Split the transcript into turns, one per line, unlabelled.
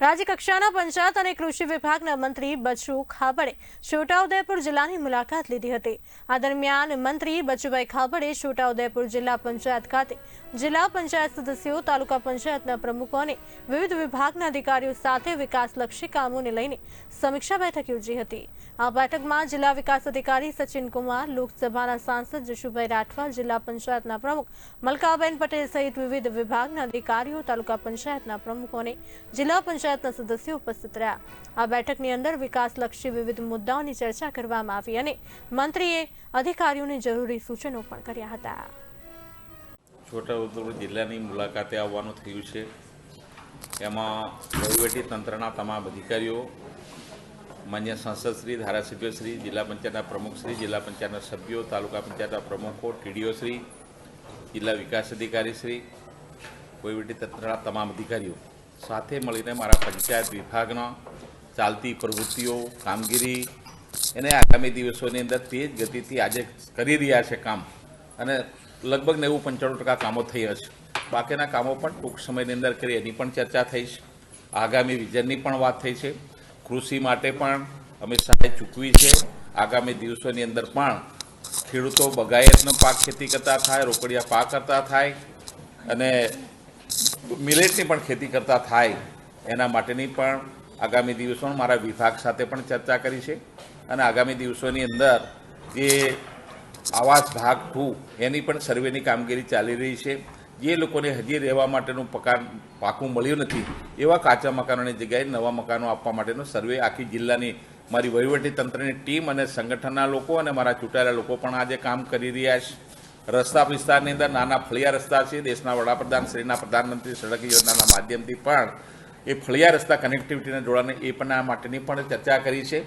રાજ્યકક્ષાના પંચાયત અને કૃષિ વિભાગના મંત્રી બચુ ખાબડે છોટાઉદેપુર જિલ્લાની મુલાકાત લીધી હતી. આ દરમિયાન મંત્રી બચુભાઈ ખાબડે છોટાઉદેપુર જિલ્લા પંચાયત ખાતે જિલ્લા પંચાયત સદસ્યો, તાલુકા પંચાયતના પ્રમુખો અને વિવિધ વિભાગના અધિકારીઓ સાથે વિકાસલક્ષી કામોને લઈને સમીક્ષા બેઠક યોજી હતી. આ બેઠકમાં જિલ્લા વિકાસ અધિકારી સચિન કુમાર લોકસભાના સાંસદ જશુભાઈ રાઠવા, જિલ્લા પંચાયતના પ્રમુખ મલકાબેન પટેલ સહિત વિવિધ વિભાગના અધિકારીઓ, તાલુકા પંચાયતના પ્રમુખોને જિલ્લા જિલ્લા પંચાયતના સદસ્યો ઉપસ્થિત રહ્યા. આ બેઠકની અંદર વિકાસલક્ષી વિવિધ મુદ્દાઓની ચર્ચા કરવામાં આવી અને મંત્રીએ અધિકારીઓને જરૂરી સૂચનો પણ કર્યા હતા.
છોટાઉદેપુર જિલ્લાની મુલાકાતે આવવાનું થયું છે. એમાં વહીવટી તમામ અધિકારીઓ, માન્ય સાંસદશ્રી ધારાસભ્યશ્રી જિલ્લા પંચાયતના પ્રમુખશ્રી જિલ્લા પંચાયતના સભ્યો, તાલુકા પંચાયતના પ્રમુખો ટીડીઓશ્રી જિલ્લા વિકાસ અધિકારીશ્રી વહીવટી તંત્રના તમામ અધિકારીઓ. સાથે મળીને મારા પંચાયત વિભાગના ચાલતી પ્રવૃત્તિઓ, કામગીરી, એને આગામી દિવસોની અંદર તેજ ગતિથી આજે કરી રહ્યા છે કામ. અને લગભગ નેવું પંચાણું ટકા કામો થઈ હશે બાકીના કામો પણ ટૂંક સમયની અંદર કરી, એની પણ ચર્ચા થઈ છે. આગામી વિઝનની પણ વાત થઈ છે. કૃષિ માટે પણ અમે સહાય ચૂકવી છે. આગામી દિવસોની અંદર પણ ખેડૂતો બગાયતનો પાક ખેતી કરતા થાય, રોકડિયા પાક કરતા થાય. અને મિલેટની પણ ખેતી કરતા થાય, એના માટેની પણ આગામી દિવસોમાં મારા વિભાગ સાથે પણ ચર્ચા કરી છે. અને આગામી દિવસોની અંદર જે આવાસ ભાગ ટુ, એની પણ સર્વેની કામગીરી ચાલી રહી છે. જે લોકોને હજી રહેવા માટેનું પકાન પાકું મળ્યું નથી, એવા કાચા મકાનોની જગ્યાએ નવા મકાનો આપવા માટેનો સર્વે આખી જિલ્લાની મારી વહીવટી તંત્રની ટીમ અને સંગઠનના લોકો અને મારા ચૂંટાયેલા લોકો પણ આજે કામ કરી રહ્યા છે. રસ્તા વિસ્તારની અંદર નાના ફળિયા રસ્તા છે. દેશના વડાપ્રધાન, શ્રીના પ્રધાનમંત્રી, સડક યોજનાના માધ્યમથી પણ એ ફળિયા રસ્તા કનેક્ટિવિટીને જોડાને એ પણ આ માટેની પણ ચર્ચા કરી છે.